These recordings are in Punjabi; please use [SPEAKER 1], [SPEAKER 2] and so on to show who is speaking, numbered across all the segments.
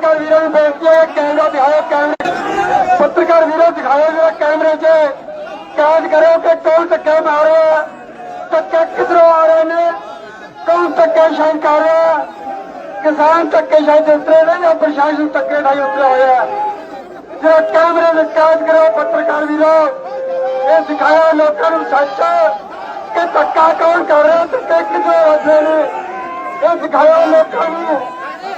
[SPEAKER 1] ਪੱਤਰਕਾਰ ਵੀਰਾਂ ਨੂੰ ਬੇਨਤੀ ਹੈ ਕੈਮਰਾ ਦਿਖਾਓ, ਕੈਮਰੇ ਪੱਤਰਕਾਰ ਵੀਰੋ, ਦਿਖਾਓ ਜਿਹੜਾ ਕੈਮਰੇ 'ਚ। ਕੈਦ ਕਰੋ ਕਿ ਕੌਣ ਧੱਕੇ ਮਾਰ ਰਿਹਾ ਧੱਕੇ ਕਿੱਧਰੋਂ ਆ ਰਹੇ ਨੇ? ਕੌਣ ਧੱਕੇ ਸ਼ਾਨ ਕਰ ਰਿਹਾ ਕਿਸਾਨ ਧੱਕੇ ਸ਼ਾਨ ਉਤਰੇ ਨੇ ਜਾਂ ਪ੍ਰਸ਼ਾਸਨ ਧੱਕੇ ਨਹੀਂ ਉਤਰਿਆ ਹੋਇਆ ਹੈ ਜਿਹੜਾ ਕੈਮਰੇ ਦੇ ਕੈਦ ਕਰੋ ਪੱਤਰਕਾਰ ਵੀਰੋ। ਇਹ ਦਿਖਾਇਆ ਲੋਕਾਂ ਨੂੰ ਸੱਚ ਕਿ ਧੱਕਾ ਕੌਣ ਕਰ ਰਿਹਾ ਧੱਕੇ ਕਿੱਧਰੋਂ ਵੱਜਦੇ ਨੇ? ਇਹ ਦਿਖਾਇਆ ਲੋਕਾਂ ਨੂੰ।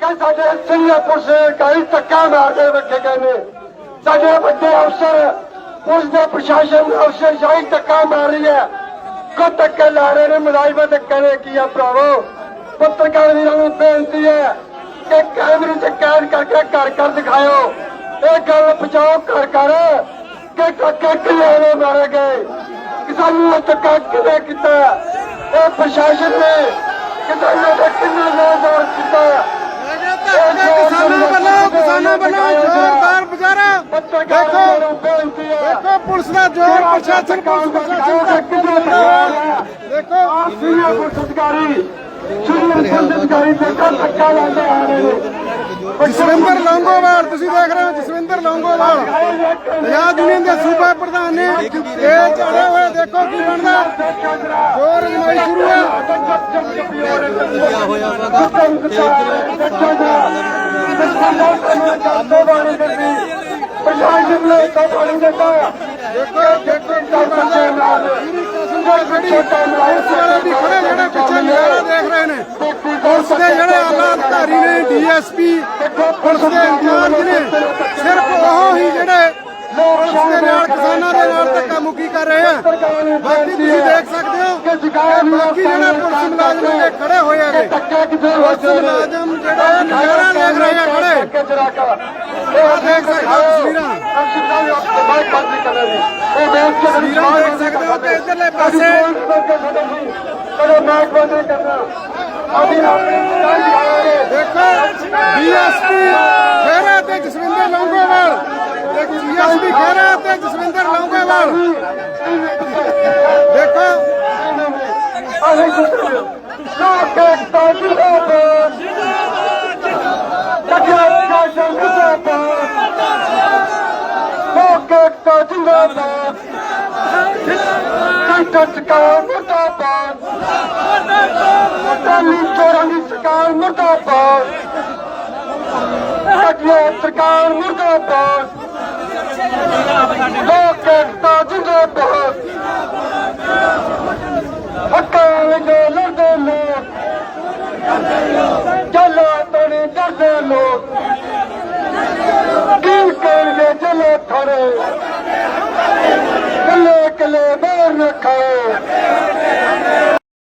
[SPEAKER 1] ਕਿ ਸਾਡੇ ਸਿੰਗਾਪੁਰ ਪੁਲਿਸ ਕਈ ਧੱਕਾ ਮਾਰਦੇ ਰੱਖੇ ਗਏ ਨੇ ਸਾਡੇ ਵੱਡੇ ਅਫਸਰ, ਪੁਲਿਸ ਦੇ ਪ੍ਰਸ਼ਾਸਨ ਦੇ ਅਫਸਰ ਸ਼ਾਹੀ ਧੱਕਾ ਮਾਰ ਰਹੀ ਹੈ। ਕੋ ਧੱਕੇ ਲਾ ਰਹੇ ਨੇ, ਮੁਲਾਜ਼ਮਾਂ ਤੇ ਕਰੇ ਕੀ ਆ ਭਰਾਵੋ? ਪੱਤਰਕਾਰ ਵੀਰਾਂ ਨੂੰ ਬੇਨਤੀ ਹੈ ਕਿ ਕੈਮਰੇ ਤੇ ਕੈਦ ਕਰਕੇ ਘਰ ਘਰ ਦਿਖਾਓ ਇਹ ਗੱਲ ਪਹੁੰਚਾਓ ਘਰ ਘਰ, ਕਿ ਧੱਕੇ ਕਿਹਨੇ ਮਾਰੇ ਗਏ? ਕਿਸਾਨਾਂ ਨੇ ਧੱਕਾ ਕਿਵੇਂ ਕੀਤਾ? ਇਹ ਪ੍ਰਸ਼ਾਸਨ ਨੇ ਕਿਸਾਨਾਂ ਦਾ ਕਿੰਨਾ ਜ਼ੋਰ ਕੀਤਾ?
[SPEAKER 2] ਕਿਸਾਨਾਂ ਵੱਲੋਂ ਕਿਸਾਨਾਂ ਵੱਲੋਂ ਜ਼ੋਰਦਾਰ ਮੁਜ਼ਾਹਰਾ ਦੇਖੋ ਦੇਖੋ ਪੁਲਿਸ ਦਾ ਜ਼ੋਰ ਪ੍ਰਸ਼ਾਸਨ ਪੁਲਿਸ ਪ੍ਰਸ਼ਾਸਨ ਦਾ ਦੇਖੋ
[SPEAKER 1] ਸੀਨੀਅਰ ਪੁਲਿਸ ਅਧਿਕਾਰੀ ਸੀਨੀਅਰ ਪੁਲਿਸ ਅਧਿਕਾਰੀ ਦੇਖੋ ਧੱਕਾ ਲਾਉਂਦੇ ਆ ਰਹੇ ਨੇ
[SPEAKER 2] ਜਸਵਿੰਦਰ ਲੌਂਗੋਵਾਲ, ਤੁਸੀਂ ਦੇਖ ਰਹੇ ਹੋ ਜਸਵਿੰਦਰ ਲੌਂਗੋਵਾਲ। ਆਜ਼ਾਦ ਯੂਨੀਅਨ ਦੇ ਸੂਬਾ ਪ੍ਰਧਾਨ ਨੇ ਇਹ ਚੜੇ ਦੇਖੋ ਕੀ ਬਣਦਾ। ਜ਼ੋਰ ਅਜਮਾਈ ਸ਼ੁਰੂ ਹੈ।
[SPEAKER 1] ਪ੍ਰਸ਼ਾਸਨ ਨੇ ਤਾਂ ਪਾਣੀ ਦਿੱਤਾ
[SPEAKER 2] ਦੇਖੋ ਦੇਖੋ। ਕੀ ਬਣਦਾ ਪੁਲਿਸ ਵਾਲੇ ਵੀ ਖੜੇ ਜਿਹੜੇ ਪਿੱਛੇ ਨਜ਼ਾਰਾ ਦੇਖ ਰਹੇ ਨੇ ਪੁਲਿਸ ਦੇ ਜਿਹੜੇ ਆਲਾ ਅਧਿਕਾਰੀ ਨੇ ਡੀਐਸਪੀ ਪੁਲਿਸ ਦੇ ਇੰਚਾਰਜ ਨੇ ਸਿਰਫ ਉਹ ਹੀ ਜਿਹੜੇ ਪੁਲਿਸ ਦੇ ਨਾਲ ਕਿਸਾਨਾਂ ਦੇ ਨਾਲ ਧੱਕਾ ਮੁੱਕੀ ਕਰ ਰਹੇ ਆ। ਬਾਕੀ ਤੁਸੀਂ ਦੇਖ ਸਕਦੇ ਹੋ ਕਿ ਬਾਕੀ ਜਿਹੜੇ ਪੁਲਿਸ ਮੁਲਾਜ਼ਮ ਨੇ ਖੜੇ ਹੋਏ
[SPEAKER 1] ਧੱਕਾ ਕਿੱਥੇ
[SPEAKER 2] ਪੁਲਿਸ ਮੁਲਾਜ਼ਮ ਜਿਹੜੇ ਨਜ਼ਾਰਾ ਦੇਖ ਰਹੇ ਆ ਖੜੇ।
[SPEAKER 1] ਇਹ
[SPEAKER 2] ਦੇਖ ਸਕਦੇ ਹੋ ਤਸਵੀਰਾਂ। ਤਸਵੀਰਾਂ ਦੇਖ ਸਕਦੇ ਹੋ ਕਿ ਇਧਰਲੇ ਪਾਸੇ
[SPEAKER 1] ਕਦੋਂ ਮੈਚ ਬੰਦ ਕਰਨਾ।
[SPEAKER 2] ਦੇਖੋ ਡੀਐਸਪੀ ਖੇਰਾ ਤੇ ਜਸਵਿੰਦਰ ਲੌਂਗੋਵਾਲ ਤੇ ਡੀਐਸਪੀ ਖੇਰਾ ਤੇ ਜਸਵਿੰਦਰ ਲੌਂਗੋਵਾਲ ਦੇਖੋ
[SPEAKER 1] ਲੋਕ ਇੱਕ ਜਿੰਦਾਬਾਦ ਕੱਟਿਆ ਜਿੰਦਾਬਾਦ ਲੋਕ ਇੱਕ ਜਿੰਦਾਬਾਦ ਸੰਕਟ ਕਾ ਮੁਰਦਾਬਾਦ ਚੋਰਾਂ ਦੀ ਸਰਕਾਰ ਮੁਰਦਾਬਾਦ ਕੱਟਿਆ ਸਰਕਾਰ ਮੁਰਦਾਬਾਦ ਲੋਕ ਇੱਕ ਜਿੰਦਾਬਾਦ ਹੱਕਾਂ ਦੇ ਲੜਦੇ ਲੋਕ ਜਲਾ ਤੋਂ ਨੀ ਡਰਦੇ ਲੋਕ ਕੀ ਕਰਨਗੇ ਜਲੇ ਥੜੇ ਕੱਲੇ ਕੱਲੇ ਬਾਹਰ ਰੱਖੋ